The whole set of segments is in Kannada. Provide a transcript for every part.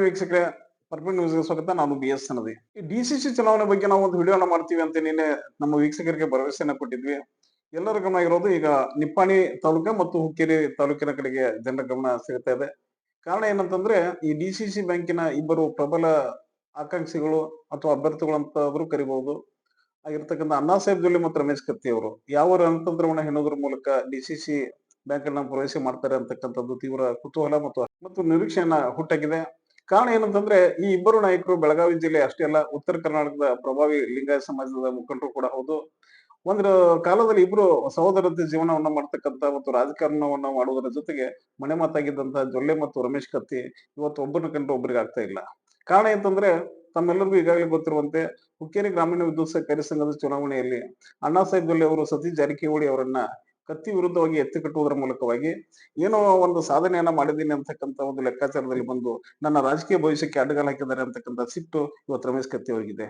ಆತ್ಮೀಯ ವೀಕ್ಷಕರೇ ಪರ್ಫೆಕ್ಟ್ ನ್ಯೂಸ್ಗೆ ಸ್ವಾಗತ. ನಾನು ಬಿ ಎಸ್ ಸನದಿ. ಈ ಡಿ ಸಿ ಸಿ ಚುನಾವಣೆ ಬಗ್ಗೆ ನಾವು ಒಂದು ವಿಡಿಯೋನ ಮಾಡ್ತೀವಿ ಅಂತ ನಿನ್ನೆ ನಮ್ಮ ವೀಕ್ಷಕರಿಗೆ ಭರವಸೆಯನ್ನ ಕೊಟ್ಟಿದ್ವಿ. ಎಲ್ಲರ ಗಮನ ಇರೋದು ಈಗ ನಿಪ್ಪಾಣಿ ತಾಲೂಕು ಮತ್ತು ಹುಕ್ಕೇರಿ ತಾಲೂಕಿನ ಕಡೆಗೆ ಜನರ ಗಮನ ಸಿಗುತ್ತಾ ಇದೆ. ಕಾರಣ ಏನಂತಂದ್ರೆ, ಈ ಡಿ ಸಿ ಸಿ ಬ್ಯಾಂಕಿನ ಇಬ್ಬರು ಪ್ರಬಲ ಆಕಾಂಕ್ಷಿಗಳು ಅಥವಾ ಅಭ್ಯರ್ಥಿಗಳು ಅಂತ ಆದ್ರೂ ಕರಿಬಹುದು. ಆಗಿರ್ತಕ್ಕಂಥ ಅಣ್ಣಾ ಸಾಹೇಬ್ ಜೊಲ್ಲೆ ಮತ್ತು ರಮೇಶ್ ಕತ್ತಿ ಅವರು, ಯಾವ ರಣತಂತ್ರವನ್ನು ಹೆಣೋದ್ರ ಮೂಲಕ ಡಿ ಸಿ ಸಿ ಬ್ಯಾಂಕ್ ಅನ್ನ ಪ್ರವೇಶ ಮಾಡ್ತಾರೆ ಅಂತಕ್ಕಂಥದ್ದು ತೀವ್ರ ಕುತೂಹಲ ಮತ್ತು ಮತ್ತು ನಿರೀಕ್ಷೆಯನ್ನ ಹುಟ್ಟಾಗಿದೆ. ಕಾರಣ ಏನಂತಂದ್ರೆ, ಈ ಇಬ್ಬರು ನಾಯಕರು ಬೆಳಗಾವಿ ಜಿಲ್ಲೆ ಅಷ್ಟೇ ಅಲ್ಲ, ಉತ್ತರ ಕರ್ನಾಟಕದ ಪ್ರಭಾವಿ ಲಿಂಗಾಯತ ಸಮಾಜದ ಮುಖಂಡರು ಕೂಡ ಹೌದು. ಒಂದು ಕಾಲದಲ್ಲಿ ಇಬ್ರು ಸಹೋದರತೆ ಜೀವನವನ್ನ ಮಾಡ್ತಕ್ಕಂತ ಮತ್ತು ರಾಜಕಾರಣವನ್ನ ಮಾಡುವುದರ ಜೊತೆಗೆ ಮನೆ ಮಾತಾಗಿದ್ದಂತ ಜೊಲ್ಲೆ ಮತ್ತು ರಮೇಶ್ ಕತ್ತಿ ಇವತ್ತು ಒಬ್ಬರನ್ನ ಕಂಡು ಒಬ್ಬರಿಗೆ ಆಗ್ತಾ ಇಲ್ಲ. ಕಾರಣ ಏನಂತಂದ್ರೆ, ತಮ್ಮೆಲ್ಲರಿಗೂ ಈಗಾಗಲೇ ಗೊತ್ತಿರುವಂತೆ, ಹುಕ್ಕೇರಿ ಗ್ರಾಮೀಣ ವಿದ್ಯುತ್ ಸಹಕಾರಿ ಸಂಘದ ಚುನಾವಣೆಯಲ್ಲಿ ಅಣ್ಣಾ ಸಾಹೇಬ್ ಜೊಲ್ಲೆ ಅವರು ಸತೀಶ್ ಜಾರಕಿಹೊಳಿ ಅವರನ್ನ ಕತ್ತಿ ವಿರುದ್ಧವಾಗಿ ಎತ್ತಿ ಕಟ್ಟುವುದರ ಮೂಲಕವಾಗಿ ಏನೋ ಒಂದು ಸಾಧನೆಯನ್ನ ಮಾಡಿದ್ದೀನಿ ಅಂತಕ್ಕಂಥ ಒಂದು ಲೆಕ್ಕಾಚಾರದಲ್ಲಿ ಬಂದು ನನ್ನ ರಾಜಕೀಯ ಭವಿಷ್ಯಕ್ಕೆ ಅಡ್ಡಗಾಲ ಹಾಕಿದ್ದಾರೆ ಅಂತಕ್ಕಂಥ ಸಿಟ್ಟು ಇವತ್ತು ರಮೇಶ್ ಕತ್ತಿ ಅವರಿಗಿದೆ.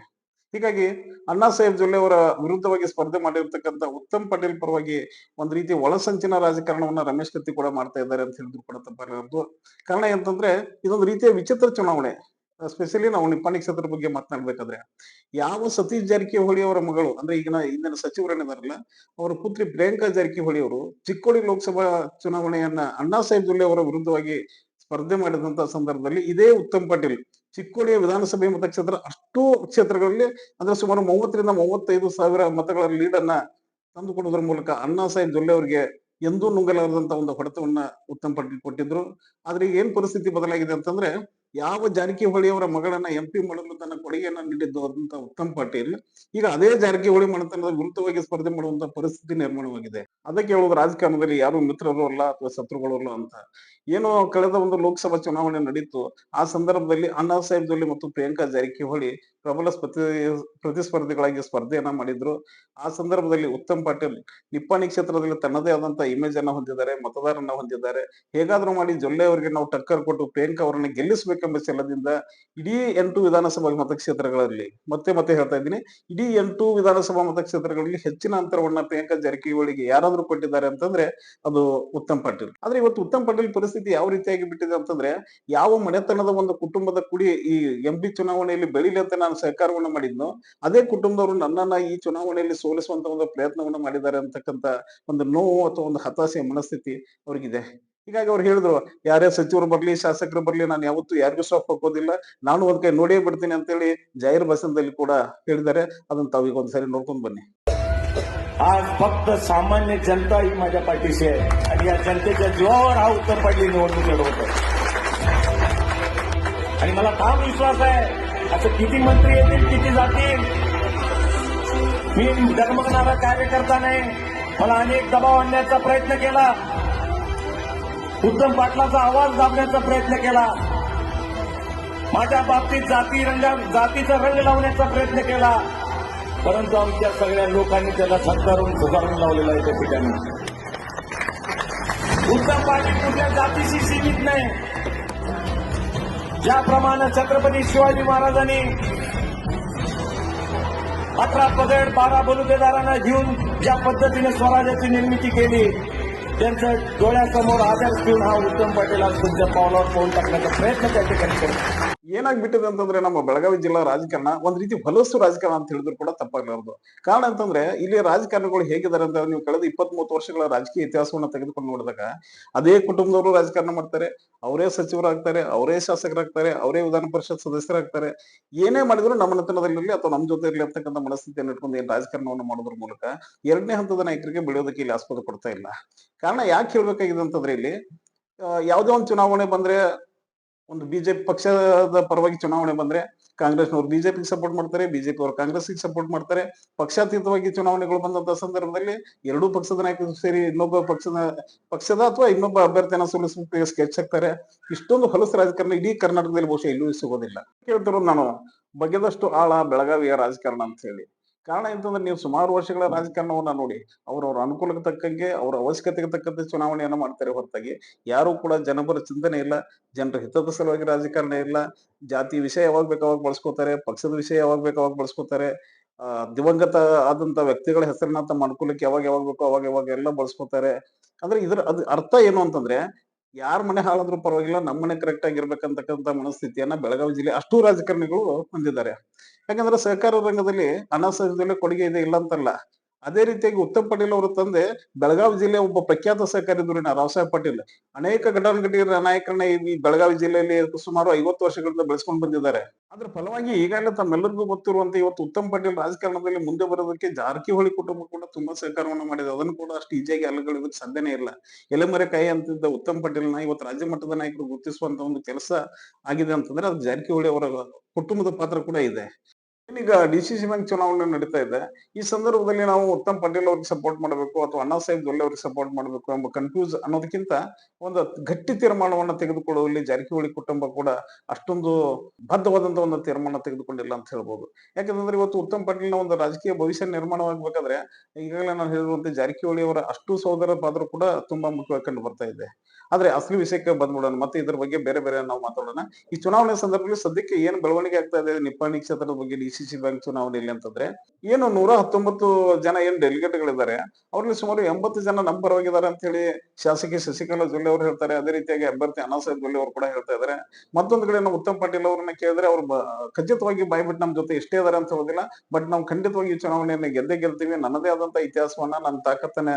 ಹೀಗಾಗಿ ಅಣ್ಣಾ ಸಾಹೇಬ್ ಜೊಲ್ಲೆ ಅವರ ವಿರುದ್ಧವಾಗಿ ಸ್ಪರ್ಧೆ ಮಾಡಿರ್ತಕ್ಕಂಥ ಉತ್ತಮ್ ಪಟೇಲ್ ಪರವಾಗಿ ಒಂದ್ ರೀತಿ ಒಳಸಂಚಿನ ರಾಜಕಾರಣವನ್ನ ರಮೇಶ್ ಕತ್ತಿ ಕೂಡ ಮಾಡ್ತಾ ಇದ್ದಾರೆ ಅಂತ ಹೇಳಿದ್ರು ಕೂಡ ತಪ್ಪಾಗಿರೋದು. ಕಾರಣ ಏನಂತಂದ್ರೆ ಇದೊಂದು ರೀತಿಯ ವಿಚಿತ್ರ ಚುನಾವಣೆ. ಸ್ಪೆಷಲಿ ನಾವು ನಿಪ್ಪಾಣಿ ಕ್ಷೇತ್ರದ ಬಗ್ಗೆ ಮಾತನಾಡ್ಬೇಕಾದ್ರೆ, ಯಾವ ಸತೀಶ್ ಜಾರಕಿಹೊಳಿ ಅವರ ಮಗಳು, ಅಂದ್ರೆ ಈಗಿನ ಇಂದಿನ ಸಚಿವರೇನಿದಾರಲ್ಲ ಅವರ ಪುತ್ರಿ ಪ್ರಿಯಾಂಕಾ ಜಾರಕಿಹೊಳಿ ಅವರು ಚಿಕ್ಕೋಡಿ ಲೋಕಸಭಾ ಚುನಾವಣೆಯನ್ನ ಅಣ್ಣಾ ಸಾಹೇಬ್ ಜೊಲ್ಲೆ ಅವರ ವಿರುದ್ಧವಾಗಿ ಸ್ಪರ್ಧೆ ಮಾಡಿದಂತ ಸಂದರ್ಭದಲ್ಲಿ ಇದೇ ಉತ್ತಮ್ ಪಾಟೀಲ್, ಚಿಕ್ಕೋಡಿಯ ವಿಧಾನಸಭೆ ಮತಕ್ಷೇತ್ರ ಅಷ್ಟು ಕ್ಷೇತ್ರಗಳಲ್ಲಿ, ಅಂದ್ರೆ ಸುಮಾರು ಮೂವತ್ತರಿಂದ ಮೂವತ್ತೈದು ಸಾವಿರ ಮತಗಳ ಲೀಡ್ ಅನ್ನ ತಂದುಕೊಡುವುದರ ಮೂಲಕ ಅಣ್ಣಾ ಸಾಹೇಬ್ ಜೊಲ್ಲೆ ಅವರಿಗೆ ಎಂದೂ ನುಂಗಲಾರದಂತ ಒಂದು ಹೊಡೆತವನ್ನ ಉತ್ತಮ್ ಪಾಟೀಲ್ ಕೊಟ್ಟಿದ್ರು. ಆದ್ರೆ ಏನ್ ಪರಿಸ್ಥಿತಿ ಬದಲಾಗಿದೆ ಅಂತಂದ್ರೆ ಯಾವ ಜಾರಕಿಹೊಳಿ ಅವರ ಮಗಳನ್ನ ಎಂ ಪಿ ಮಾಡಲು ತನ್ನ ಕೊಡುಗೆಯನ್ನ ನೀಡಿದ್ದು ಅಂತ ಉತ್ತಮ್ ಪಾಟೀಲ್, ಈಗ ಅದೇ ಜಾರಕಿಹೊಳಿ ಮನೆತನದ ವಿರುದ್ಧವಾಗಿ ಸ್ಪರ್ಧೆ ಮಾಡುವಂತ ಪರಿಸ್ಥಿತಿ ನಿರ್ಮಾಣವಾಗಿದೆ. ಅದಕ್ಕೆ ಹೇಳುವುದು ರಾಜಕಾರಣದಲ್ಲಿ ಯಾರು ಮಿತ್ರರು ಅಲ್ಲ ಅಥವಾ ಶತ್ರುಗಳು ಅಲ್ಲ ಅಂತ. ಏನೋ ಕಳೆದ ಒಂದು ಲೋಕಸಭಾ ಚುನಾವಣೆ ನಡೀತು. ಆ ಸಂದರ್ಭದಲ್ಲಿ ಅಣ್ಣಾ ಸಾಹೇಬ್ ಜೊಲ್ಲೆ ಮತ್ತು ಪ್ರಿಯಾಂಕಾ ಜಾರಕಿಹೊಳಿ ಪ್ರಬಲ ಸ್ಪರ್ಧಿ, ಪ್ರತಿಸ್ಪರ್ಧಿಗಳಾಗಿ ಸ್ಪರ್ಧೆಯನ್ನ ಮಾಡಿದ್ರು. ಆ ಸಂದರ್ಭದಲ್ಲಿ ಉತ್ತಮ್ ಪಾಟೀಲ್ ನಿಪ್ಪಾಣಿ ಕ್ಷೇತ್ರದಲ್ಲಿ ತನ್ನದೇ ಆದಂತ ಇಮೇಜ್ ಅನ್ನ ಹೊಂದಿದ್ದಾರೆ, ಮತದಾರನ್ನ ಹೊಂದಿದ್ದಾರೆ. ಹೇಗಾದ್ರೂ ಮಾಡಿ ಜೊಲ್ಲೆ ಅವರಿಗೆ ನಾವು ಟಕ್ಕರ್ ಕೊಟ್ಟು ಪ್ರಿಯಾಂಕಾ ಅವರನ್ನ ಗೆಲ್ಲಿಸಬೇಕೆಂಬ ಛಲದಿಂದ ಇಡೀ ಎಂಟು ವಿಧಾನಸಭಾ ಮತಕ್ಷೇತ್ರಗಳಲ್ಲಿ, ಮತ್ತೆ ಮತ್ತೆ ಹೇಳ್ತಾ ಇದ್ದೀನಿ, ಇಡೀ ಎಂಟು ವಿಧಾನಸಭಾ ಮತಕ್ಷೇತ್ರಗಳಲ್ಲಿ ಹೆಚ್ಚಿನ ಅಂತರವನ್ನ ಪ್ರಿಯಾಂಕಾ ಜಾರಕಿಹೊಳಿಗೆ ಯಾರಾದ್ರೂ ಕೊಟ್ಟಿದ್ದಾರೆ ಅಂತಂದ್ರೆ ಅದು ಉತ್ತಮ್ ಪಾಟೀಲ್. ಆದ್ರೆ ಇವತ್ತು ಉತ್ತಮ್ ಪಾಟೀಲ್ ಪರಿಸ್ಥಿತಿ ಯಾವ ರೀತಿಯಾಗಿ ಬಿಟ್ಟಿದೆ ಅಂತಂದ್ರೆ, ಯಾವ ಮನೆತನದ ಒಂದು ಕುಟುಂಬದ ಕುಡಿ ಈ ಎಂ ಪಿ ಚುನಾವಣೆಯಲ್ಲಿ ಬೆಳಿಲಿ ಅಂತ ನಾನು ಸಹಕಾರವನ್ನ ಮಾಡಿದ್ನು, ಅದೇ ಕುಟುಂಬದವರು ನನ್ನನ್ನ ಈ ಚುನಾವಣೆಯಲ್ಲಿ ಸೋಲಿಸುವಂತ ಒಂದು ಪ್ರಯತ್ನವನ್ನ ಮಾಡಿದ್ದಾರೆ ಅಂತಕ್ಕಂತ ಒಂದು ನೋವು ಅಥವಾ ಒಂದು ಹತಾಶೆಯ ಮನಸ್ಥಿತಿ ಅವ್ರಿಗಿದೆ. ಹೀಗಾಗಿ ಅವ್ರು ಹೇಳಿದ್ರು ಯಾರೇ ಸಚಿವರು ಬರ್ಲಿ ಶಾಸಕರು ಬರ್ಲಿ ನಾನು ಯಾವತ್ತೂ ಯಾರಿಗೂ ಸೋಪ್ ಹಾಕೋದಿಲ್ಲ. ನಾನು ಒಂದ್ ಕೈ ನೋಡೇ ಬಿಡ್ತೀನಿ ಅಂತೇಳಿ ಜಾಹೀರ್ ಭಾಷಣದಲ್ಲಿ ಕೂಡ ಹೇಳಿದ್ದಾರೆ. ಅದನ್ನ ತಾವೀಗ ಒಂದ್ಸರಿ ನೋಡ್ಕೊಂಡ್ ಬನ್ನಿ. आज फक्त सामान्य जनता ही माझ्या पाठीशी आहे आणि या जनतेच्या जीवावर हा उत्तर पाडली निवडणूक आणि मला ठाम विश्वास आहे असं किती मंत्री येतील किती जातील मी डगमगणारा कार्यकर्ता नाही मला अनेक दबाव आणण्याचा प्रयत्न केला उत्तम पाटलाचा आवाज दाबण्याचा प्रयत्न केला. माझ्या बाबतीत जाती रंग जातीचा रंग लावण्याचा प्रयत्न केला. परंतु आमच्या सगळ्या लोकांनी त्याला सत्कारून झुगारून लावलेला आहे त्या ठिकाणी. उत्तम पाटील कुठल्या जातीशी सीमित नाही. ज्याप्रमाणे छत्रपती शिवाजी महाराजांनी अकरा पगड बारा बलुतेदारांना घेऊन ज्या पद्धतीने स्वराज्याची निर्मिती केली त्यांच्या डोळ्यासमोर आदर्श ठेवून हा उत्तम पाटील आज तुमच्या पावलावर पाऊल टाकण्याचा प्रयत्न त्या ठिकाणी करतो ಏನಾಗ್ಬಿಟ್ಟಿದೆ ಅಂತಂದ್ರೆ ನಮ್ಮ ಬೆಳಗಾವಿ ಜಿಲ್ಲಾ ರಾಜಕಾರಣ ಒಂದ್ ರೀತಿ ಹೊಲಸು ರಾಜಕಾರಣ ಅಂತ ಹೇಳಿದ್ರು ಕೂಡ ತಪ್ಪಾಗಲಾರದು. ಕಾರಣ ಅಂತಂದ್ರೆ ಇಲ್ಲಿ ರಾಜಕಾರಣಿಗಳು ಹೇಗಿದ್ದಾರೆ ಅಂತ ನೀವು ಕಳೆದ ಇಪ್ಪತ್ತ್ ಮೂವತ್ತು ವರ್ಷಗಳ ರಾಜಕೀಯ ಇತಿಹಾಸವನ್ನ ತೆಗೆದುಕೊಂಡು ನೋಡಿದಾಗ ಅದೇ ಕುಟುಂಬದವರು ರಾಜಕಾರಣ ಮಾಡ್ತಾರೆ, ಅವರೇ ಸಚಿವರಾಗ್ತಾರೆ, ಅವರೇ ಶಾಸಕರಾಗ್ತಾರೆ, ಅವರೇ ವಿಧಾನ ಪರಿಷತ್ ಸದಸ್ಯರಾಗ್ತಾರೆ. ಏನೇ ಮಾಡಿದ್ರು ನಮ್ಮ ಅಥವಾ ನಮ್ಮ ಜೊತೆ ಇರಲಿ ಅಂತಕ್ಕಂಥ ಮನಸ್ಥಿತಿಯನ್ನು ಇಟ್ಕೊಂಡು ಏನ್ ರಾಜಕಾರಣವನ್ನು ಮಾಡೋದ್ರ ಮೂಲಕ ಎರಡನೇ ಹಂತದ ನಾಯಕರಿಗೆ ಬೆಳೆಯೋದಕ್ಕೆ ಇಲ್ಲಿ ಆಸ್ಪದ ಕೊಡ್ತಾ ಇಲ್ಲ. ಕಾರಣ ಯಾಕೆ ಹೇಳ್ಬೇಕಾಗಿದೆ ಅಂತಂದ್ರೆ ಇಲ್ಲಿ ಯಾವುದೇ ಒಂದು ಚುನಾವಣೆ ಬಂದ್ರೆ ಒಂದು ಬಿಜೆಪಿ ಪಕ್ಷದ ಪರವಾಗಿ ಚುನಾವಣೆ ಬಂದ್ರೆ ಕಾಂಗ್ರೆಸ್ನವರು ಬಿಜೆಪಿಗೆ ಸಪೋರ್ಟ್ ಮಾಡ್ತಾರೆ, ಬಿಜೆಪಿ ಅವರು ಕಾಂಗ್ರೆಸ್ಗೆ ಸಪೋರ್ಟ್ ಮಾಡ್ತಾರೆ. ಪಕ್ಷಾತೀತವಾಗಿ ಚುನಾವಣೆಗಳು ಬಂದಂತ ಸಂದರ್ಭದಲ್ಲಿ ಎರಡೂ ಪಕ್ಷದ ನಾಯಕರು ಸೇರಿ ಇನ್ನೊಬ್ಬ ಪಕ್ಷದ ಪಕ್ಷದ ಅಥವಾ ಇನ್ನೊಬ್ಬ ಅಭ್ಯರ್ಥಿಯನ್ನ ಸೋಲಿಸಲಿಕ್ಕೆ ಸ್ಕೆಚ್ ಹಾಕ್ತಾರೆ. ಇಷ್ಟೊಂದು ಹೊಲಸು ರಾಜಕಾರಣ ಇಡೀ ಕರ್ನಾಟಕದಲ್ಲಿ ಬಹುಶಃ ಎಲ್ಲೂ ಸಿಗೋದಿಲ್ಲ. ಕೇಳ್ತಿರೋದು ನಾನು ಬಗೆದಷ್ಟು ಆಳ ಬೆಳಗಾವಿಯ ರಾಜಕಾರಣ ಅಂತ ಹೇಳಿ. ಕಾರಣ ಎಂತಂದ್ರೆ ನೀವು ಸುಮಾರು ವರ್ಷಗಳ ರಾಜಕಾರಣವನ್ನ ನೋಡಿ ಅವರವ್ರ ಅನುಕೂಲಕ್ಕೆ ತಕ್ಕಂಗೆ, ಅವರ ಅವಶ್ಯಕತೆಗೆ ತಕ್ಕಂತೆ ಚುನಾವಣೆಯನ್ನ ಮಾಡ್ತಾರೆ ಹೊರತಾಗಿ. ಯಾರು ಕೂಡ ಜನಪರ ಚಿಂತನೆ ಇಲ್ಲ, ಜನರ ಹಿತದ ಸಲುವಾಗಿ ರಾಜಕಾರಣ ಇಲ್ಲ, ಜಾತಿ ವಿಷಯ ಯಾವಾಗ ಬೇಕು ಅವಾಗ ಬಳಸ್ಕೋತಾರೆ, ಪಕ್ಷದ ವಿಷಯ ಯಾವಾಗ ಬೇಕಾವಾಗ ಅವಾಗ ಬಳಸ್ಕೋತಾರೆ ದಿವಂಗತ ಆದಂತ ವ್ಯಕ್ತಿಗಳ ಹೆಸರನ್ನ ತಮ್ಮ ಅನುಕೂಲಕ್ಕೆ ಯಾವಾಗ ಯಾವಾಗ ಬೇಕೋ ಅವಾಗ ಯಾವಾಗ ಎಲ್ಲ ಬಳಸ್ಕೋತಾರೆ. ಅಂದ್ರೆ ಇದರ ಅದ್ ಅರ್ಥ ಏನು ಅಂತಂದ್ರೆ ಯಾರ ಮನೆ ಹಾಳಾದ್ರು ಪರವಾಗಿಲ್ಲ ನಮ್ಮ ಮನೆ ಕರೆಕ್ಟ್ ಆಗಿರ್ಬೇಕಂತಕ್ಕಂತ ಮನಸ್ಥಿತಿಯನ್ನ ಬೆಳಗಾವಿ ಜಿಲ್ಲೆ ಅಷ್ಟು ರಾಜಕಾರಣಿಗಳು ಹೊಂದಿದ್ದಾರೆ. ಯಾಕಂದ್ರೆ ಸಹಕಾರ ರಂಗದಲ್ಲಿ ಹಣ ಸಹಜದಲ್ಲಿ ಕೊಡುಗೆ ಇದೆ ಇಲ್ಲ ಅಂತಲ್ಲ. ಅದೇ ರೀತಿಯಾಗಿ ಉತ್ತಮ್ ಪಟೇಲ್ ಅವರ ತಂದೆ ಬೆಳಗಾವಿ ಜಿಲ್ಲೆ ಒಬ್ಬ ಪ್ರಖ್ಯಾತ ಸಹಕಾರಿ ಧುರೀಣ ರಾವಸಾಹೇಬ್ ಪಟೇಲ್. ಅನೇಕ ಘಟಾನುಘಟಿ ನಾಯಕರನ್ನ ಈ ಬೆಳಗಾವಿ ಜಿಲ್ಲೆಯಲ್ಲಿ ಸುಮಾರು ಐವತ್ತು ವರ್ಷಗಳಿಂದ ಬೆಳೆಸ್ಕೊಂಡು ಬಂದಿದ್ದಾರೆ. ಅದ್ರ ಫಲವಾಗಿ ಈಗಾಗಲೇ ತಮ್ಮೆಲ್ಲರಿಗೂ ಗೊತ್ತಿರುವಂತೆ ಇವತ್ತು ಉತ್ತಮ್ ಪಟೇಲ್ ರಾಜಕಾರಣದಲ್ಲಿ ಮುಂದೆ ಬರೋದಕ್ಕೆ ಜಾರಕಿಹೊಳಿ ಕುಟುಂಬ ಕೂಡ ತುಂಬಾ ಸಹಕಾರವನ್ನು ಮಾಡಿದೆ. ಅದನ್ನು ಕೂಡ ಅಷ್ಟು ಈಜಿಯಾಗಿ ಅಲ್ಲಗಳಿದಕ್ಕೆ ಸಾಧ್ಯನೇ ಇಲ್ಲ. ಎಲೆಮರೆ ಕೈ ಅಂತಿದ್ದ ಉತ್ತಮ್ ಪಟೇಲ್ನ ಇವತ್ತು ರಾಜ್ಯ ಮಟ್ಟದ ನಾಯಕರು ಗುರುತಿಸುವಂತ ಒಂದು ಕೆಲಸ ಆಗಿದೆ ಅಂತಂದ್ರೆ ಅದು ಜಾರಕಿಹೊಳಿ ಅವರ ಕುಟುಂಬದ ಪಾತ್ರ ಕೂಡ ಇದೆ. ಈಗ ಡಿ ಸಿ ಸಿ ಬ್ಯಾಂಕ್ ಚುನಾವಣೆ ನಡೀತಾ ಇದೆ. ಈ ಸಂದರ್ಭದಲ್ಲಿ ನಾವು ಉತ್ತಮ್ ಪಟೇಲ್ ಅವ್ರಿಗೆ ಸಪೋರ್ಟ್ ಮಾಡಬೇಕು ಅಥವಾ ಅಣ್ಣಾ ಸಾಹೇಬ್ ದೊಲ್ಲೆ ಅವ್ರಿಗೆ ಸಪೋರ್ಟ್ ಮಾಡಬೇಕು ಎಂಬ ಕನ್ಫ್ಯೂಸ್ ಅನ್ನೋದಕ್ಕಿಂತ ಒಂದು ಗಟ್ಟಿ ತೀರ್ಮಾನವನ್ನು ತೆಗೆದುಕೊಳ್ಳುವಲ್ಲಿ ಜಾರಕಿಹೊಳಿ ಕುಟುಂಬ ಕೂಡ ಅಷ್ಟೊಂದು ಬದ್ಧವಾದಂತ ಒಂದು ತೀರ್ಮಾನ ತೆಗೆದುಕೊಂಡಿಲ್ಲ ಅಂತ ಹೇಳ್ಬೋದು. ಯಾಕಂದ್ರೆ ಇವತ್ತು ಉತ್ತಮ್ ಪಟೇಲ್ನ ಒಂದು ರಾಜಕೀಯ ಭವಿಷ್ಯ ನಿರ್ಮಾಣವಾಗಬೇಕಾದ್ರೆ ಈಗಾಗಲೇ ನಾನು ಹೇಳಿರುವಂತೆ ಜಾರಕಿಹೊಳಿ ಅವರ ಅಷ್ಟು ಸಹೋದರ ಪಾತ್ರ ಕೂಡ ತುಂಬಾ ಮುಖ್ಯವಾಗಿ ಕಂಡು ಬರ್ತಾ ಇದೆ. ಆದ್ರೆ ಅಸಲಿ ವಿಷಯಕ್ಕೆ ಬಂದ್ಬಿಡೋಣ. ಮತ್ತೆ ಇದ್ರ ಬಗ್ಗೆ ಬೇರೆ ಬೇರೆ ನಾವು ಮಾತಾಡೋಣ. ಈ ಚುನಾವಣೆ ಸಂದರ್ಭದಲ್ಲಿ ಸದ್ಯಕ್ಕೆ ಏನ್ ಬೆಳವಣಿಗೆ ಆಗ್ತಾ ಇದೆ, ನಿಪ್ಪಾಣಿ ಕ್ಷೇತ್ರದ ಬಗ್ಗೆ ಡಿ ಸಿ ಸಿ ಬ್ಯಾಂಕ್ ಚುನಾವಣೆಯಲ್ಲಿ ಅಂತಂದ್ರೆ, ಏನು ನೂರ ಹತ್ತೊಂಬತ್ತು ಜನ ಏನ್ ಡೆಲಿಗೇಟ್ ಗಳಿದ್ದಾರೆ ಅವ್ರಲ್ಲಿ ಸುಮಾರು ಎಂಬತ್ತು ಜನ ನಂಬರ್ ಪರವಾಗಿದ್ದಾರೆ ಅಂತ ಹೇಳಿ ಶಾಸಕಿ ಶಶಿಕಲಾ ಜೊಲ್ಲೆ ಅವರು ಹೇಳ್ತಾರೆ. ಅದೇ ರೀತಿಯಾಗಿ ಅಭ್ಯರ್ಥಿ ಅನಾಸಾಹೇಬ್ ಜೊಲ್ಲೆ ಅವರು ಕೂಡ ಹೇಳ್ತಾ ಇದ್ದಾರೆ. ಮತ್ತೊಂದು ಕಡೆ ನಾವು ಉತ್ತಮ್ ಪಾಟೀಲ್ ಅವರನ್ನ ಕೇಳಿದ್ರೆ ಅವ್ರು ಖಚಿತವಾಗಿ ಬಾಯ್ಬಿಟ್ಟು ನಮ್ ಜೊತೆ ಇಷ್ಟೇ ಇದಾರೆ ಅಂತ ಹೇಳೋದಿಲ್ಲ. ಬಟ್ ನಾವು ಖಂಡಿತವಾಗಿ ಈ ಚುನಾವಣೆಯನ್ನು ಗೆದ್ದೇ ಗೆಲ್ತೀವಿ. ನನ್ನದೇ ಆದಂತ ಇತಿಹಾಸವನ್ನ ನನ್ನ ತಾಕತ್ತನ್ನ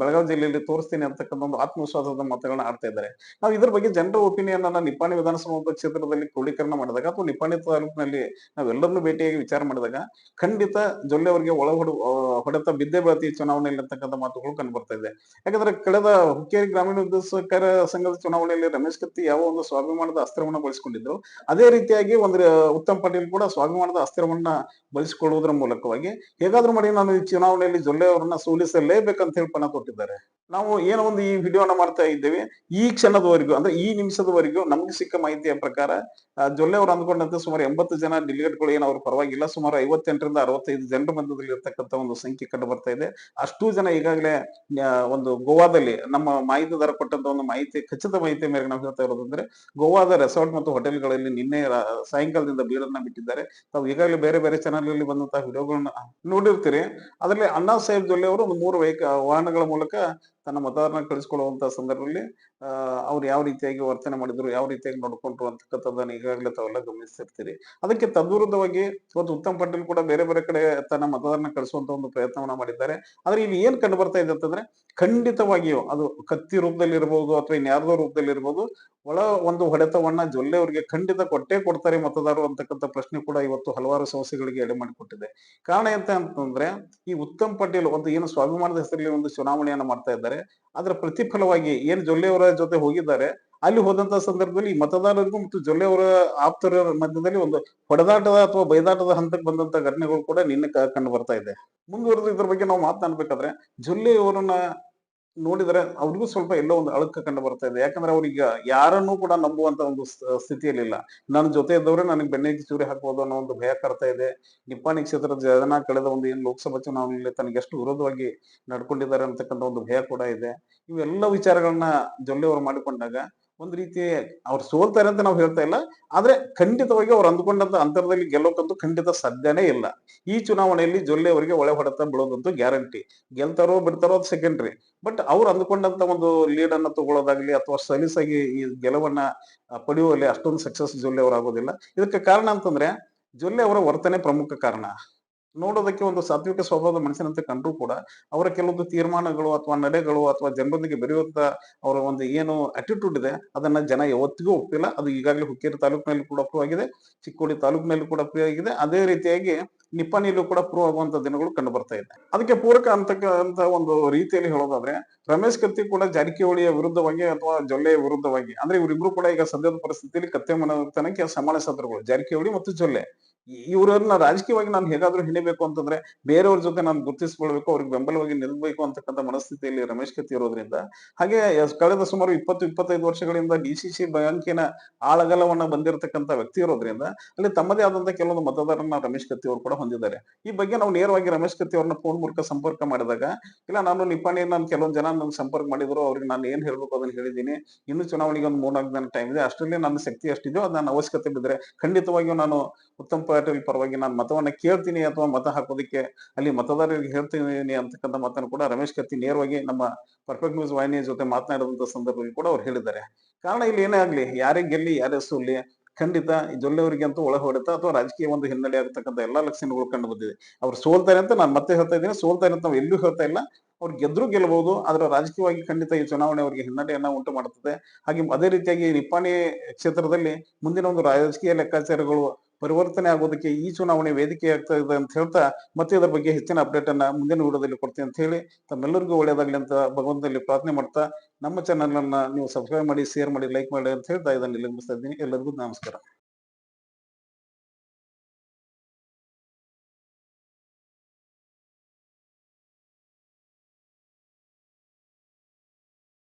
ಬೆಳಗಾವಿ ಜಿಲ್ಲೆಯಲ್ಲಿ ತೋರಿಸ್ತೀನಿ ಅಂತಕ್ಕಂಥ ಒಂದು ಆತ್ಮವಿಶ್ವಾಸದ ಮಾತುಗಳನ್ನ ಆಡ್ತಾ ಇದ್ದಾರೆ. ನಾವು ಇದ್ರ ಬಗ್ಗೆ ಜನರ ಒಪಿನಿಯನ್ ಅನ್ನ ನಿಪ್ಪಾಣಿ ವಿಧಾನಸಭಾ ಕ್ಷೇತ್ರದಲ್ಲಿ ಕ್ರೋಢೀಕರಣ ಮಾಡಿದಾಗ ಅಥವಾ ನಿಪ್ಪಾಣಿ ತಾಲೂಕಿನಲ್ಲಿ ನಾವೆಲ್ಲರನ್ನೂ ಭೇಟಿಯಾಗಿ ವಿಚಾರ ಮಾಡಿದಾಗ ಖಂಡಿತ ಜೊಲ್ಲೆ ಅವರಿಗೆ ಒಳ ಹೊಡ ಆ, ಹೊಡೆತ ಬಿದ್ದೇ ಬೀಳತಿ ಚುನಾವಣೆಯಲ್ಲಿ ಅಂತಕ್ಕಂಥ ಮಾತುಗಳು ಕಂಡು ಬರ್ತಾ ಇದೆ. ಯಾಕಂದ್ರೆ ಕಳೆದ ಹುಕ್ಕೇರಿ ಗ್ರಾಮೀಣ ವಿದ್ಯುತ್ ಸಹಕಾರ ಸಂಘದ ಚುನಾವಣೆಯಲ್ಲಿ ರಮೇಶ್ ಕತ್ತಿ ಯಾವ ಒಂದು ಸ್ವಾಭಿಮಾನದ ಅಸ್ತ್ರವನ್ನು ಬಳಸಿಕೊಂಡಿದ್ರು ಅದೇ ರೀತಿಯಾಗಿ ಒಂದು ಉತ್ತಮ್ ಪಾಟೀಲ್ ಕೂಡ ಸ್ವಾಭಿಮಾನದ ಅಸ್ತ್ರವನ್ನ ಬಳಸಿಕೊಳ್ಳುವುದರ ಮೂಲಕವಾಗಿ ಹೇಗಾದ್ರೂ ಮಾಡಿ ನಾನು ಈ ಚುನಾವಣೆಯಲ್ಲಿ ಜೊಲ್ಲೆ ಅವರನ್ನ ಸೋಲಿಸಲೇಬೇಕಂತ ಹೇಳಿ ಪಣ ಕೊಟ್ಟಿದ್ದಾರೆ ನಾವು ಏನೋ ಒಂದು ಈ ವಿಡಿಯೋನ ಮಾಡ್ತಾ ಇದ್ದೇವೆ, ಈ ಕ್ಷಣದವರೆಗೂ, ಅಂದ್ರೆ ಈ ನಿಮಿಷದವರೆಗೂ ನಮ್ಗೆ ಸಿಕ್ಕ ಮಾಹಿತಿಯ ಪ್ರಕಾರ ಜೊಲ್ಲೆ ಅವರು ಅಂದ್ಕೊಂಡಂತೆ ಸುಮಾರು ಎಂಬತ್ತು ಜನ ಡಿಲಿಗೇಟ್ಗಳು ಏನು ಅವ್ರ ಪರವಾಗಿಲ್ಲ, ಸುಮಾರು ಐವತ್ತೆಂಟರಿಂದ ಅರವತ್ತೈದು ಜನರ ಮಧ್ಯದಲ್ಲಿ ಇರ್ತಕ್ಕಂಥ ಒಂದು ಸಂಖ್ಯೆ ಕಂಡು ಬರ್ತಾ ಇದೆ. ಅಷ್ಟು ಜನ ಈಗಾಗಲೇ ಒಂದು ಗೋವಾದಲ್ಲಿ ನಮ್ಮ ಮಾಹಿತಿ ದರ ಕೊಟ್ಟಂತ ಒಂದು ಮಾಹಿತಿ, ಖಚಿತ ಮಾಹಿತಿ ಮೇರೆಗೆ ನಾವು ಹೇಳ್ತಾ ಇರೋದಂದ್ರೆ ಗೋವಾದ ರೆಸಾರ್ಟ್ ಮತ್ತು ಹೋಟೆಲ್ಗಳಲ್ಲಿ ನಿನ್ನೆ ಸಾಯಂಕಾಲದಿಂದ ಬೀಡನ್ನ ಬಿಟ್ಟಿದ್ದಾರೆ. ತಾವು ಈಗಾಗಲೇ ಬೇರೆ ಬೇರೆ ಚಾನೆಲ್ ಅಲ್ಲಿ ಬಂದಂತಹ ವಿಡಿಯೋಗಳನ್ನ ನೋಡಿರ್ತೀರಿ. ಅದರಲ್ಲಿ ಅಣ್ಣಾ ಸಾಹೇಬ್ ಜೊಲ್ಲೆ ಅವರು ಒಂದು ಮೂರು ವೆಹಿಕ ವಾಹನಗಳ ಮೂಲಕ ತನ್ನ ಮತದಾರನ ಕಳಿಸ್ಕೊಳ್ಳುವಂತ ಸಂದರ್ಭದಲ್ಲಿ ಅವ್ರು ಯಾವ ರೀತಿಯಾಗಿ ವರ್ತನೆ ಮಾಡಿದ್ರು, ಯಾವ ರೀತಿಯಾಗಿ ನೋಡ್ಕೊಂಡ್ರು ಅಂತಕ್ಕಂಥದ್ದನ್ನು ಈಗಾಗಲೇ ತಾವೆಲ್ಲ ಗಮನಿಸ್ತಿರ್ತೀರಿ. ಅದಕ್ಕೆ ತದ್ವಿರುದ್ಧವಾಗಿ ಇವತ್ತು ಉತ್ತಮ್ ಪಟೇಲ್ ಕೂಡ ಬೇರೆ ಬೇರೆ ಕಡೆ ತನ್ನ ಮತದಾರನ ಕಳಿಸುವಂತ ಒಂದು ಪ್ರಯತ್ನವನ್ನ ಮಾಡಿದ್ದಾರೆ. ಆದ್ರೆ ಇಲ್ಲಿ ಏನ್ ಕಂಡು ಬರ್ತಾ ಇದೆ ಅಂತಂದ್ರೆ ಖಂಡಿತವಾಗಿಯೂ ಅದು ಕತ್ತಿ ರೂಪದಲ್ಲಿ ಇರಬಹುದು ಅಥವಾ ಇನ್ಯಾರ್ದೋ ರೂಪದಲ್ಲಿ ಇರ್ಬೋದು ಒಳ ಒಂದು ಹೊಡೆತವನ್ನ ಜೊಲ್ಲೆ ಅವರಿಗೆ ಖಂಡಿತ ಕೊಟ್ಟೇ ಕೊಡ್ತಾರೆ ಮತದಾರರು ಅಂತಕ್ಕಂಥ ಪ್ರಶ್ನೆ ಕೂಡ ಇವತ್ತು ಹಲವಾರು ಸಮಸ್ಯೆಗಳಿಗೆ ಎಡೆ ಮಾಡಿಕೊಟ್ಟಿದೆ. ಕಾರಣ ಎಂತ ಅಂತಂದ್ರೆ, ಈ ಉತ್ತಮ್ ಪಟೇಲ್ ಒಂದು ಏನು ಸ್ವಾಭಿಮಾನದ ಹೆಸರಲ್ಲಿ ಒಂದು ಚುನಾವಣೆಯನ್ನ ಮಾಡ್ತಾ ಇದ್ದಾರೆ, ಅದರ ಪ್ರತಿಫಲವಾಗಿ ಏನು ಜೊಲ್ಲೆ ಅವರ ಜೊತೆ ಹೋಗಿದ್ದಾರೆ ಅಲ್ಲಿ ಹೋದಂತ ಸಂದರ್ಭದಲ್ಲಿ ಮತದಾರರಿಗೂ ಮತ್ತು ಜೊಲ್ಲೆ ಅವರ ಆಪ್ತರ ಮಧ್ಯದಲ್ಲಿ ಒಂದು ಹೊಡೆದಾಟದ ಅಥವಾ ಬೈದಾಟದ ಹಂತಕ್ಕೆ ಬಂದಂತ ಘಟನೆಗಳು ಕೂಡ ನಿನ್ನೆ ಕಂಡು ಬರ್ತಾ ಇದೆ. ಮುಂದುವರೆದು ಇದ್ರ ಬಗ್ಗೆ ನಾವು ಮಾತನಾಡ್ಬೇಕಾದ್ರೆ ಜೊಲ್ಲೆ ಅವರನ್ನ ನೋಡಿದ್ರೆ ಅವ್ರಿಗೂ ಸ್ವಲ್ಪ ಎಲ್ಲೋ ಒಂದು ಅಳಕ ಕಂಡು ಬರ್ತಾ ಇದೆ. ಯಾಕಂದ್ರೆ ಅವ್ರೀಗ ಯಾರನ್ನೂ ಕೂಡ ನಂಬುವಂತ ಒಂದು ಸ್ಥಿತಿಯಲ್ಲಿಲ್ಲ. ನನ್ನ ಜೊತೆ ಇದ್ದವ್ರೆ ನನಗೆ ಬೆನ್ನಿಗೆ ಚೂರಿ ಹಾಕ್ಬೋದು ಅನ್ನೋ ಒಂದು ಭಯ ಕರ್ತಾ ಇದೆ. ನಿಪ್ಪಾಣಿ ಕ್ಷೇತ್ರದ ಜನ ಕಳೆದ ಒಂದು ಏನು ಲೋಕಸಭಾ ಚುನಾವಣೆಯಲ್ಲಿ ತನಗೆ ಎಷ್ಟು ವಿರೋಧವಾಗಿ ನಡ್ಕೊಂಡಿದ್ದಾರೆ ಅಂತಕ್ಕಂಥ ಒಂದು ಭಯ ಕೂಡ ಇದೆ. ಇವೆಲ್ಲ ವಿಚಾರಗಳನ್ನ ಜೊಲ್ಲೆ ಅವರು ಮಾಡಿಕೊಂಡಾಗ ಒಂದ್ ರೀತಿ ಅವ್ರು ಸೋಲ್ತಾರೆ ಅಂತ ನಾವು ಹೇಳ್ತಾ ಇಲ್ಲ. ಆದ್ರೆ ಖಂಡಿತವಾಗಿ ಅವ್ರು ಅಂದ್ಕೊಂಡಂತ ಅಂತರದಲ್ಲಿ ಗೆಲ್ಲೋಕಂತೂ ಖಂಡಿತ ಸಾಧ್ಯನೇ ಇಲ್ಲ. ಈ ಚುನಾವಣೆಯಲ್ಲಿ ಜೊಲ್ಲೆ ಅವರಿಗೆ ಒಳೆ ಹೊಡೆತ ಬೀಳೋದಂತೂ ಗ್ಯಾರಂಟಿ. ಗೆಲ್ತಾರೋ ಬಿಡ್ತಾರೋ ಅದು ಸೆಕೆಂಡ್ರಿ ಬಟ್ ಅವ್ರು ಅಂದ್ಕೊಂಡಂತ ಒಂದು ಲೀಡ್ ಅನ್ನ ತಗೊಳ್ಳೋದಾಗ್ಲಿ ಅಥವಾ ಸಲೀಸಾಗಿ ಈ ಗೆಲುವನ್ನ ಪಡೆಯುವಲ್ಲಿ ಅಷ್ಟೊಂದು ಸಕ್ಸಸ್ ಜೊಲ್ಲೆ ಅವರಾಗೋದಿಲ್ಲ ಇದಕ್ಕೆ ಕಾರಣ ಅಂತಂದ್ರೆ ಜೊಲ್ಲೆ ಅವರ ವರ್ತನೆ ಪ್ರಮುಖ ಕಾರಣ. ನೋಡೋದಕ್ಕೆ ಒಂದು ಸಾತ್ವಿಕ ಸ್ವಭಾವದ ಮನುಷ್ಯನಂತೆ ಕಂಡ್ರು ಕೂಡ ಅವರ ಕೆಲವೊಂದು ತೀರ್ಮಾನಗಳು ಅಥವಾ ನಡೆಗಳು ಅಥವಾ ಜನರೊಂದಿಗೆ ಬೆರೆಯುವಂತ ಅವರ ಒಂದು ಏನು ಅಟಿಟ್ಯೂಡ್ ಇದೆ, ಅದನ್ನ ಜನ ಯಾವತ್ತಿಗೂ ಒಪ್ಪಿಲ್ಲ. ಅದು ಈಗಾಗಲೇ ಹುಕ್ಕೇರಿ ತಾಲೂಕಿನಲ್ಲಿ ಕೂಡ ಪ್ರೂವ್ ಆಗಿದೆ, ಚಿಕ್ಕೋಡಿ ತಾಲೂಕಿನಲ್ಲಿ ಕೂಡ ಪ್ರೂವ್ ಆಗಿದೆ. ಅದೇ ರೀತಿಯಾಗಿ ನಿಪ್ಪಾಣಿಯಲ್ಲೂ ಕೂಡ ಪ್ರೂವ್ ಆಗುವಂತ ದಿನಗಳು ಕಂಡು ಬರ್ತಾ ಇದೆ. ಅದಕ್ಕೆ ಪೂರಕ ಅಂತಕ್ಕಂತ ಒಂದು ರೀತಿಯಲ್ಲಿ ಹೇಳೋದಾದ್ರೆ, ರಮೇಶ್ ಕತ್ತಿ ಕೂಡ ಜಾರಕಿಹೊಳಿಯ ವಿರುದ್ಧವಾಗಿ ಅಥವಾ ಜೊಲ್ಲೆಯ ವಿರುದ್ಧವಾಗಿ, ಅಂದ್ರೆ ಇವರಿಬ್ರು ಕೂಡ ಈಗ ಸದ್ಯದ ಪರಿಸ್ಥಿತಿಯಲ್ಲಿ ಕತ್ತೆ ಮನತನಕ್ಕೆ ಸಮಾನ ಸತ್ರಗಳು ಜಾರಕಿಹೊಳಿ ಮತ್ತು ಜೊಲ್ಲೆ. ಇವ್ರನ್ನ ರಾಜಕೀಯವಾಗಿ ನಾನು ಹೇಗಾದ್ರೂ ಹಿಡಿಬೇಕು ಅಂತಂದ್ರೆ ಬೇರೆಯವ್ರ ಜೊತೆ ನಾನು ಗುರುತಿಸ್ಕೊಳ್ಬೇಕು, ಅವ್ರಿಗೆ ಬೆಂಬಲವಾಗಿ ನಿಲ್ಬೇಕು ಅಂತಕ್ಕಂಥ ಮನಸ್ಥಿತಿಯಲ್ಲಿ ರಮೇಶ್ ಕತ್ತಿ ಇರೋದ್ರಿಂದ. ಹಾಗೆ ಕಳೆದ ಸುಮಾರು ಇಪ್ಪತ್ತು, ಇಪ್ಪತ್ತೈದು ವರ್ಷಗಳಿಂದ ಡಿ ಸಿ ಸಿ ಬ್ಯಾಂಕಿನ ಆಳಗಲವನ್ನ ಬಂದಿರತಕ್ಕಂಥ ವ್ಯಕ್ತಿ ಇರೋದ್ರಿಂದ ಅಲ್ಲಿ ತಮ್ಮದೇ ಆದಂತ ಕೆಲವೊಂದು ಮತದಾರರನ್ನ ರಮೇಶ್ ಕತ್ತಿ ಅವರು ಕೂಡ ಹೊಂದಿದ್ದಾರೆ. ಈ ಬಗ್ಗೆ ನಾವು ನೇರವಾಗಿ ರಮೇಶ್ ಕತ್ತಿ ಅವ್ರನ್ನ ಫೋನ್ ಮೂಲಕ ಸಂಪರ್ಕ ಮಾಡಿದಾಗ, ಇಲ್ಲ ನಾನು ನಿಪ್ಪಾಣಿ ನಾನು ಕೆಲವೊಂದು ಜನ ನನ್ಗೆ ಸಂಪರ್ಕ ಮಾಡಿದ್ರು, ಅವ್ರಿಗೆ ನಾನು ಏನ್ ಹೇಳ್ಬೇಕು ಅದನ್ನ ಹೇಳಿದ್ದೀನಿ. ಇನ್ನು ಚುನಾವಣೆಗೆ ಒಂದು ಮೂರ್ನಾಲ್ಕು ದಿನ ಟೈಮ್ ಇದೆ, ಅಷ್ಟರಲ್ಲಿ ನನ್ನ ಶಕ್ತಿ ಎಷ್ಟಿದೆಯೋ ಅದು ನನ್ನ ಅವಶ್ಯಕತೆ ಬಿದ್ದರೆ ಖಂಡಿತವಾಗಿಯೂ ನಾನು ಉತ್ತಮ್ ಪ- ಪಾಟೀಲ್ ಪರವಾಗಿ ನಾನು ಮತವನ್ನ ಕೇಳ್ತೀನಿ ಅಥವಾ ಮತ ಹಾಕೋದಕ್ಕೆ ಅಲ್ಲಿ ಮತದಾರರಿಗೆ ಹೇಳ್ತೀನಿ ಅಂತಕ್ಕಂಥ ಮಾತನ್ನು ಕೂಡ ರಮೇಶ್ ಕತ್ತಿ ನೇರವಾಗಿ ನಮ್ಮ ಪರ್ಫೆಕ್ಟ್ ನ್ಯೂಸ್ ವಾಹಿನಿಯ ಜೊತೆ ಮಾತನಾಡಿದಂತ ಸಂದರ್ಭದಲ್ಲಿ ಕೂಡ ಅವ್ರು ಹೇಳಿದ್ದಾರೆ. ಕಾರಣ ಇಲ್ಲಿ ಏನೇ ಆಗ್ಲಿ, ಯಾರೇ ಗೆಲ್ಲಿ, ಯಾರೇ ಸೋಲಿ, ಖಂಡಿತ ಜೊಲ್ಲೆಯವರಿಗೆ ಅಂತೂ ಒಳ ಹೊಡೆತ ಅಥವಾ ರಾಜಕೀಯ ಒಂದು ಹಿನ್ನೆಲೆ ಆಗ್ತಕ್ಕಂಥ ಎಲ್ಲಾ ಲಕ್ಷಣಗಳು ಕಂಡು ಬಂದಿದೆ. ಅವ್ರು ಸೋಲ್ತಾರೆ ಅಂತ ನಾನು ಮತ್ತೆ ಹೇಳ್ತಾ ಇದ್ದೀನಿ, ಸೋಲ್ತಾರೆ ಅಂತ ನಾವು ಎಲ್ಲೂ ಹೇಳ್ತಾ ಇಲ್ಲ. ಅವ್ರು ಗೆದ್ರು ಗೆಲ್ಲಬಹುದು ಆದ್ರೆ ರಾಜಕೀಯವಾಗಿ ಖಂಡಿತ ಈ ಚುನಾವಣೆ ಅವರಿಗೆ ಹಿನ್ನಡೆಯನ್ನ ಉಂಟು ಮಾಡುತ್ತದೆ. ಹಾಗೆ ಅದೇ ರೀತಿಯಾಗಿ ನಿಪ್ಪಾಣಿ ಕ್ಷೇತ್ರದಲ್ಲಿ ಮುಂದಿನ ಒಂದು ರಾಜಕೀಯ ಲೆಕ್ಕಾಚಾರಗಳು ಪರಿವರ್ತನೆ ಆಗೋದಕ್ಕೆ ಈ ಚುನಾವಣೆ ವೇದಿಕೆ ಆಗ್ತಾ ಇದೆ ಅಂತ ಹೇಳ್ತಾ ಮತ್ತೆ ಇದರ ಬಗ್ಗೆ ಹೆಚ್ಚಿನ ಅಪ್ಡೇಟ್ ಅನ್ನ ಮುಂದಿನ ವಿಡಿಯೋದಲ್ಲಿ ಕೊಡ್ತೀನಿ ಅಂತ ಹೇಳಿ ತಮ್ಮೆಲ್ಲರಿಗೂ ಒಳ್ಳೆಯದಾಗಲಿ ಅಂತ ಭಗವಂತನಲ್ಲಿ ಪ್ರಾರ್ಥನೆ ಮಾಡ್ತಾ ನಮ್ಮ ಚಾನಲ್ ಅನ್ನ ನೀವು ಸಬ್ಸ್ಕ್ರೈಬ್ ಮಾಡಿ ಶೇರ್ ಮಾಡಿ ಲೈಕ್ ಮಾಡಿ ಅಂತ ಹೇಳ್ತಾ ಇದನ್ನ ನಿಲ್ಲಿಸ್ತಾ ಇದ್ದೀನಿ. ಎಲ್ಲರಿಗೂ ನಮಸ್ಕಾರ.